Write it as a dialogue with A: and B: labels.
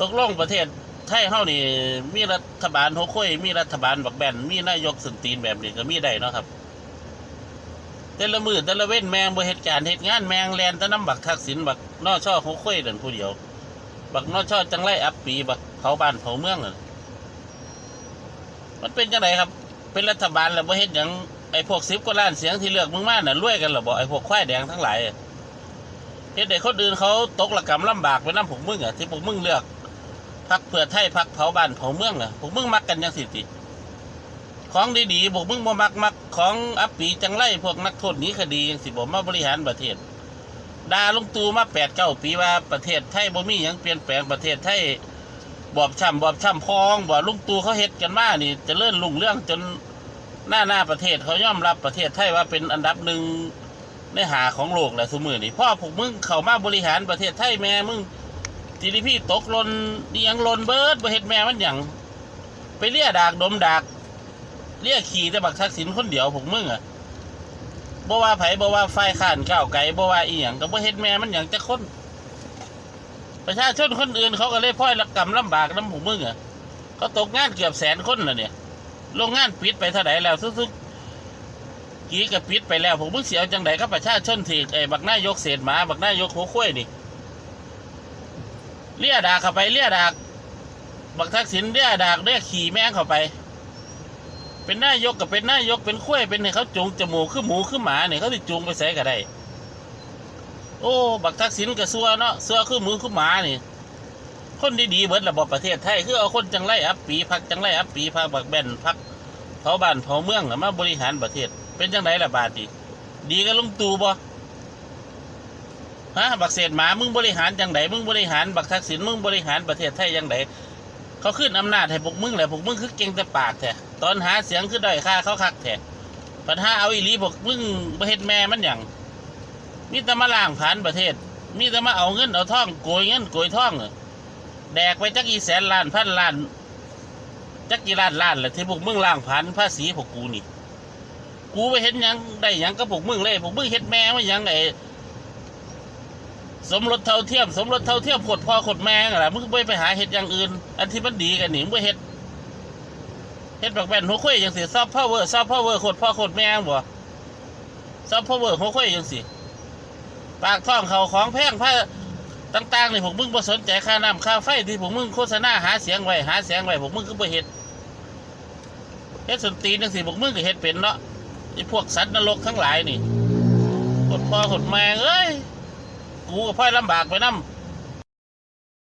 A: ตกลงประเทศไทยเฮานี่มีรัฐบาลโฮค่อยมีรัฐบาลบักแบนมีนายกสุนตีนแบบนี้ก็มีได้เนาะครับ แต่ละมือแต่ละเว้นแมงบ่เหตุการณ์เหตุงานแมงแลนแตะน้ำบักทักษิณบักนอช่อโฮค่อยนั่นผู้เดียว บักนอช่อจังไรอัปปีบักเผาบ้านเผาเมืองนั่นมันเป็นจังไดครับ เป็นรัฐบาลแล้วบ่เฮ็ดหยังไอ้พวกสิบกว่าล้านเสียงที่เลือกมึงมาน่ะรวยกันหรอบ่ไอ้พวกควายแดงทั้งหลายเฮ็ดให้คนอื่นเขาตกระกรรมลำบากไปน้ำพวกมึงอะที่พวกมึงเลือก พักเพื่อไทยพักเผาบ้านเผาเมืองอะพวกมึงมักกันยังสิติของดีๆพวกมึงบ่มักมักของอัปปีจังไรพวกนักโทษหนีคดียังสิบ่มาบริหารประเทศดาลุงตูมาแปดเก้าปีว่าประเทศไทยบ่มียังเปลี่ยนแปลงประเทศไทยบอบช้ำบอบช้ำพองบ่ลุงตูเขาเฮ็ดกันมานี่จะเลื่อนลุงเรื่องจนหน้าหน้าประเทศเขายอมรับประเทศไทยว่าเป็นอันดับหนึ่งในหาของโลกแหละสมือนี่พ่อพวกมึงเข้ามาบริหารประเทศไทยแม่มึง จีดีพี่ตกหลนนี่ยังหลนเบิดบ่เฮ็ดแม่มันหยังไปเลียดากดมดากเลียขี่แต่บักทักษิณคนเดียวพวกมึงอะบ่ว่าไผบ่ว่าฝ่ายข้านก้าวไกลบ่ว่าอีหยังก็บ่เฮ็ดแม่มันหยังจักคน ประชาชนคนอื่นเขาก็เลยพ่อยละกรรมลำบากน้ำพวกมึงอะเขาตกงานเกือบแสนคนน่ะเนี่ยโรงงานปิดไปเท่าไหร่แล้วซุกๆกี้ก็ปิดไปแล้วพวกมึงสิเอาจังไดกับประชาชนที่ไอ้บักนายกเศษหมาบักนายกโคข้ยนี่ เลียดากเข้าไปเลียดากบักทักษิณเลียดากเลียขี่แม่งเข้าไป เป็นหน้ายกกับเป็นหน้ายกเป็นขั้วเป็นให้เขาจูงจมูกขึ้นหมูขึ้นหมาเนี่ยเขาติจูงไปใส่ก็ได้โอ้บักทักษิณกับซัวเนาะซัวขึ้นหมูขึ้นหมาเนี่ยคนดีๆเบิดระบบประเทศไทยคือเอาคนจังไรอัปปีพักจังไรอัปปีพักบักแบนพักเผาบ้านเผาเมืองมาบริหารประเทศ เป็นจังไรละบาดดีดีกับลุงตูบ่ ฮะบักเศษหมามึงบริหารจังไดมึงบริหารบักทักษิณมึงบริหารประเทศไทยจังไดเขาขึ้นอำนาจให้พวกมึงแหละพวกมึงคือเก่งแต่ปากแท้ตอนหาเสียงคือด้อยค่าเขาคักแท้ปัญหาเอาอีหลีพวกมึงประเทศแม่มันอย่างมีแต่มาล่างผ่านประเทศ มีแต่มาเอาเงินเอาทองโกยเงินโกยทองอะแดกไปจักกี่แสนล้านพันล้านจักกี่ล้านล้านแหละที่พวกมึงล่างผ่านภาษีพวกกูนี่ กูไปเห็นยังได้ยังก็พวกมึงเลยพวกมึงเห็ดแม่ว่ายังไง สมรสเท่าเทียม สมรสเท่าเทียมขดพ่อขดแม่งอะไรมึงไปไปหาเห็ดอย่างอื่น อันที่มันดีกันหนี่มึงไปเห็ดเห็ดแบบแบนหัวคุยอย่างสิซอฟพาวเวอร์ซอฟพาวเวอร์ขดพ่อขดแม่งบ่ซอฟพาวเวอร์หัวคุยอย่างสิปากท้องเขาของแพงผ้าต่างๆนี่ผมมึงบ่สนใจค่าน้ำค่าไฟที่ผมมึงโฆษณาหาเสียงไว้หาเสียงไว้ผมมึงก็บ่เห็ดเฮ็ดสนตีนจังสิผมมึงก็เฮ็ดเป็นเนาะไอ้พวกสัตว์นรกทั้งหลายนี่ขดพ่อขดแม่งเอ้ย ก็พ่อยลำบากไปน้ำ